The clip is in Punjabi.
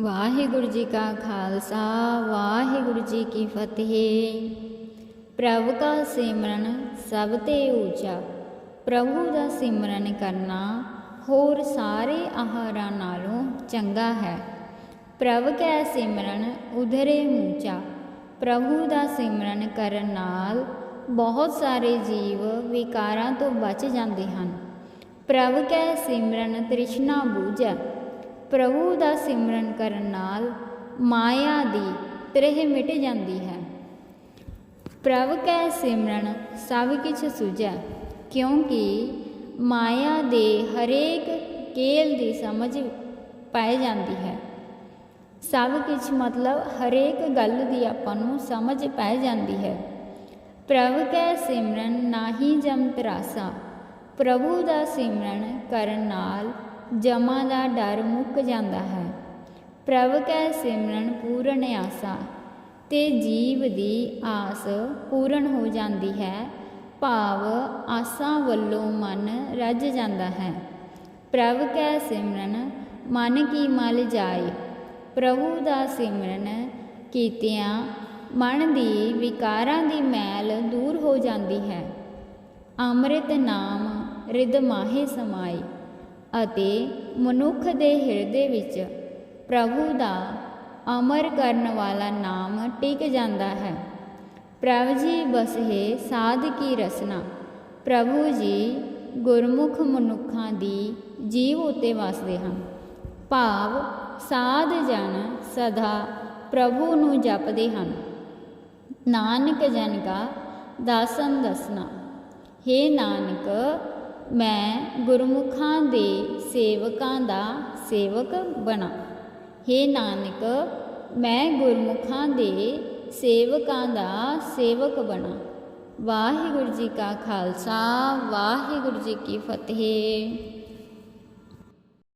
ਵਾਹਿਗੁਰੂ ਜੀ ਕਾ ਖਾਲਸਾ, ਵਾਹਿਗੁਰੂ ਜੀ ਕੀ ਫਤਿਹ। ਪ੍ਰਭ ਕਾ ਸਿਮਰਨ ਸਭ ਤੇ ਉੱਚਾ ਪ੍ਰਭੂ ਦਾ ਸਿਮਰਨ ਕਰਨਾ ਹੋਰ ਸਾਰੇ ਆਹਾਰਾਂ ਨਾਲੋਂ ਚੰਗਾ ਹੈ। ਪ੍ਰਭ ਕੈ ਸਿਮਰਨ ਉਧਰੇ ਮੂਚਾ, ਪ੍ਰਭੂ ਦਾ ਸਿਮਰਨ ਕਰਨ ਨਾਲ ਬਹੁਤ ਸਾਰੇ ਜੀਵ ਵਿਕਾਰਾਂ ਤੋਂ ਬਚ ਜਾਂਦੇ ਹਨ। ਪ੍ਰਭ ਕੈ ਸਿਮਰਨ ਤ੍ਰਿਸ਼ਨਾ ਬੂਝੈ ਪ੍ਰਭੂ ਦਾ ਸਿਮਰਨ ਕਰਨ ਨਾਲ ਮਾਇਆ ਦੀ ਤ੍ਰਹ ਮਿਟ ਜਾਂਦੀ ਹੈ। ਪ੍ਰਭ ਕੈ ਸਿਮਰਨ, ਸਭ ਕਿਛ ਸੁਝੈ, ਕਿਉਂਕਿ ਮਾਇਆ ਦੇ ਹਰੇਕ ਕੇਲ ਦੀ ਸਮਝ ਪਾਈ ਜਾਂਦੀ ਹੈ। ਸਭ ਕੁਝ ਮਤਲਬ ਹਰੇਕ ਗੱਲ ਦੀ ਆਪਾਂ ਨੂੰ ਸਮਝ ਪੈ ਜਾਂਦੀ ਹੈ। ਪ੍ਰਭ ਕੈ ਸਿਮਰਨ, ਨਾਹੀ ਜਮ ਤਰਾਸਾ, ਪ੍ਰਭੂ ਦਾ ਸਿਮਰਨ ਕਰਨ ਨਾਲ ਜਮਾਂ ਦਾ ਡਰ ਮੁੱਕ ਜਾਂਦਾ ਹੈ। ਪ੍ਰਭ ਕੈ ਸਿਮਰਨ ਪੂਰਨ ਆਸਾ, ਤੇ ਜੀਵ ਦੀ ਆਸ ਪੂਰਨ ਹੋ ਜਾਂਦੀ ਹੈ। ਭਾਵ ਆਸਾਂ ਵੱਲੋਂ ਮਨ ਰੱਜ ਜਾਂਦਾ ਹੈ। ਪ੍ਰਭ ਕੈ ਸਿਮਰਨ, ਮਨ ਕੀ ਮਲ ਜਾਏ। ਪ੍ਰਭੂ ਦਾ ਸਿਮਰਨ ਕੀਤਿਆਂ ਮਨ ਦੀ ਵਿਕਾਰਾਂ ਦੀ ਮੈਲ ਦੂਰ ਹੋ ਜਾਂਦੀ ਹੈ। ਅੰਮ੍ਰਿਤ ਨਾਮ ਰਿਦ ਮਾਹੇ ਸਮਾਈ ਅਤੇ ਮਨੁੱਖ ਦੇ ਹਿਰਦੇ ਵਿੱਚ ਪ੍ਰਭੂ ਦਾ ਅਮਰ ਕਰਨ ਵਾਲਾ ਨਾਮ ਟਿਕ ਜਾਂਦਾ ਹੈ। ਪ੍ਰਭ ਜੀ ਬਸਹਿ ਸਾਧ ਕੀ ਰਸਨਾ। ਪ੍ਰਭੂ ਜੀ ਗੁਰਮੁਖ ਮਨੁੱਖਾਂ ਦੀ ਜੀਵ ਉਤੇ ਵਸਦੇ ਹਨ। ਭਾਵ ਸਾਧ ਜਨ ਸਦਾ ਪ੍ਰਭੂ ਨੂੰ ਜਪਦੇ ਹਨ। ਨਾਨਕ ਜਨ ਕਾ ਦਾਸਨ ਦਸਨਾ। हे ਨਾਨਕ ਮੈਂ ਗੁਰਮੁਖਾਂ ਦੇ ਸੇਵਕਾਂ ਦਾ ਸੇਵਕ ਬਣਾ। हे ਨਾਨਕ, ਮੈਂ ਗੁਰਮੁਖਾਂ ਦੇ ਸੇਵਕਾਂ ਦਾ ਸੇਵਕ ਬਣਾ। ਵਾਹਿਗੁਰੂ ਜੀ ਕਾ ਖਾਲਸਾ, ਵਾਹਿਗੁਰੂ ਜੀ ਕੀ ਫਤਿਹ।